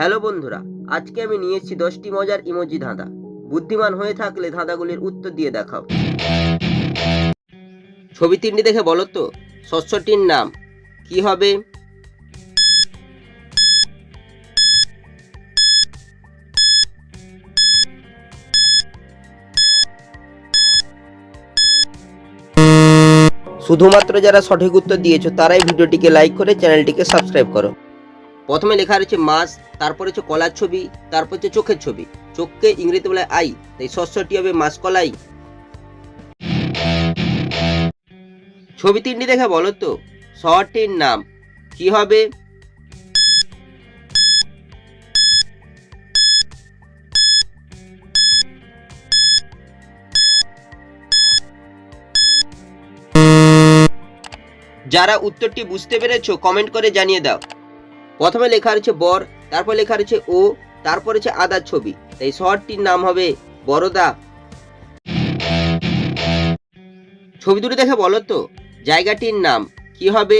Hello বন্ধুরা, আজকে আমি নিয়ে এসেছি দশটি মজার ইমোজি ধাঁধা। বুদ্ধিমান হয়ে থাকলে ধাঁধাগুলির উত্তর দিয়ে দেখাও। ছবি তিনটি দেখে বলো তো শস্যটির নাম কি হবে? শুধুমাত্র যারা সঠিক উত্তর দিয়েছ, তারাই ভিডিওটিকে লাইক করে চ্যানেলটিকে সাবস্ক্রাইব করো। প্রথমে লেখা রয়েছে মাছ, তারপর হচ্ছে কলার ছবি, তারপর হচ্ছে চোখের ছবি। চোখকে ইংরেজিতে বলে আই, তাই শস্যটি হবে মাছ কলাই ছবি তিনটি দেখে, বলো তো? শহরটির নাম কি হবে? যারা উত্তরটি বুঝতে পেরেছ কমেন্ট করে জানিয়ে দাও। প্রথমে লেখা রয়েছে বর, তারপর লেখা রয়েছে ও, তারপর হচ্ছে আদার ছবি। তাই শহরটির নাম হবে বরোদা। ছবি দুটো দেখে বলো তো, জায়গাটির নাম কি হবে?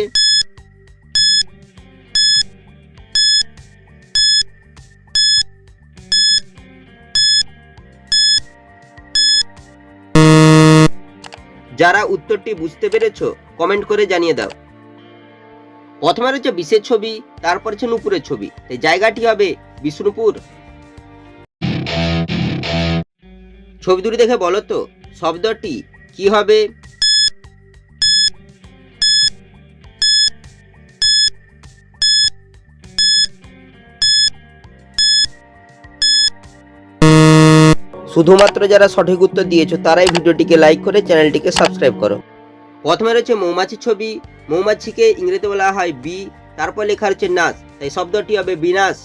যারা উত্তরটি বুঝতে পেরেছ, কমেন্ট করে জানিয়ে দাও। প্রথমে রয়েছে বিষের ছবি, তারপর হচ্ছে নুপুরের ছবি। এই জায়গাটি হবে বিষ্ণুপুর। ছবি দুটি দেখে বলো তো, শব্দটি কি হবে? শুধুমাত্র যারা সঠিক উত্তর দিয়েছ, তারাই ভিডিওটিকে লাইক করে চ্যানেলটিকে সাবস্ক্রাইব করো। প্রথমে রয়েছে মৌমাছির ছবি মৌমাছিকে ইংরেজিতে বলা হয় বি, তারপর লেখা রয়েছে নাস, তাই শব্দটি হবে বিনাশ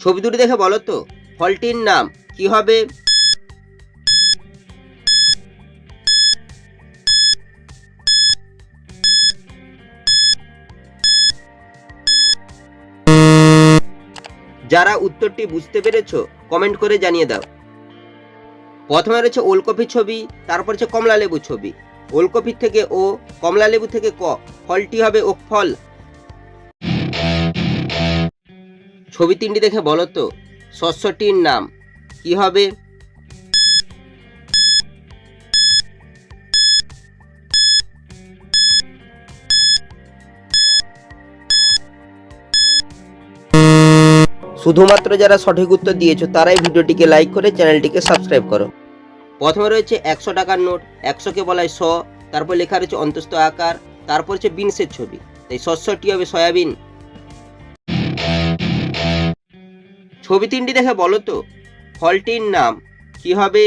ছবি দুটি দেখে বলো তো, ফলটির নাম কি হবে? যারা উত্তরটি বুঝতে পেরেছ, কমেন্ট করে জানিয়ে দাও। প্রথমে রয়েছে ওলকপির ছবি, তারপর হচ্ছে কমলা লেবু ছবি। ওলকপির থেকে ও কমলা লেবু থেকে ক, ফলটি হবে ওক ফল। ছবি তিনটি দেখে বলো তো শস্যটির নাম কি হবে? শুধুমাত্র যারা সঠিক উত্তর দিয়েছ, তারাই ভিডিওটিকে লাইক করে চ্যানেলটিকে সাবস্ক্রাইব করো। প্রথমে রয়েছে একশো টাকার নোট, একশোকে বলা হয় শ, তারপর লেখা রয়েছে অন্তস্থ আকার, তারপর হচ্ছে বিনসের ছবি। তাই শস্যটি হবে সয়াবিন। ছবি তিনটি দেখে বলো তো ফলটির নাম কি হবে?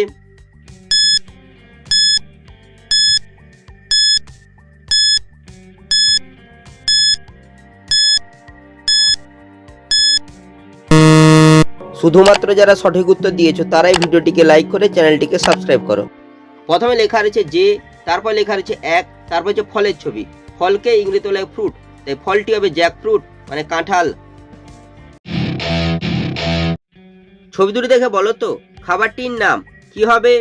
শুধুমাত্র যারা সঠিক উত্তর দিয়েছ, তারাই ভিডিওটিকে লাইক করে চ্যানেলটিকে সাবস্ক্রাইব করো। প্রথমে লেখা রয়েছে যে তারপর লেখা রয়েছে এক, তারপর হচ্ছে ফলের ছবি। ফলকে ইংরেজিতে বলে ফ্রুট তাই ফলটি হবে জ্যাক ফ্রুট মানে কাঁঠাল। ছবি দুটি দেখে বলো তো, খাবারটির নাম কি হবে?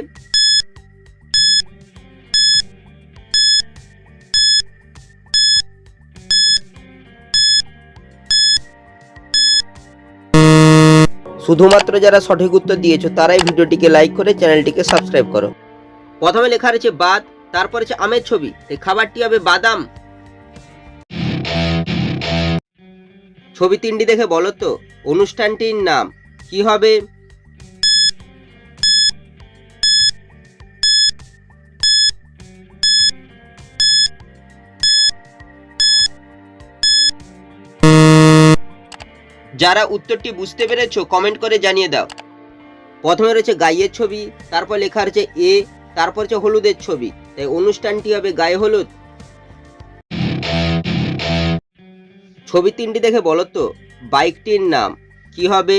শুধুমাত্র যারা সঠিক উত্তর দিয়েছ, তারাই ভিডিওটিকে লাইক করে চ্যানেলটিকে সাবস্ক্রাইব করো। প্রথমে লেখা রয়েছে বাদ, তারপর হচ্ছে আমের ছবি। এই খাবারটি হবে বাদাম। ছবি তিনটি দেখে বলো তো, অনুষ্ঠানটির নাম কি হবে? যারা উত্তরটি বুঝতে পেরেছ কমেন্ট করে জানিয়ে দাও। প্রথমে রয়েছে গাইয়ের ছবি, তারপর লেখা রয়েছে এ, তারপর হচ্ছে হলুদের ছবি। তাই অনুষ্ঠানটি হবে গায়ে হলুদ। ছবি তিনটি দেখে বলো তো, বাইকটির নাম। কি হবে?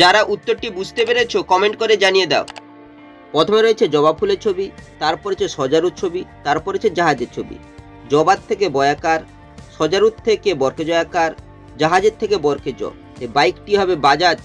যারা উত্তরটি বুঝতে পেরেছ কমেন্ট করে জানিয়ে দাও। প্রথমে রয়েছে জবা ফুলের ছবি, তারপর হচ্ছে সজারুর ছবি, তারপর হচ্ছে জাহাজের ছবি। জবার থেকে বয়াকার, সজারুর থেকে বর্কেজয়াকার, জাহাজের থেকে বর্কেজ। বাইকটি হবে বাজাজ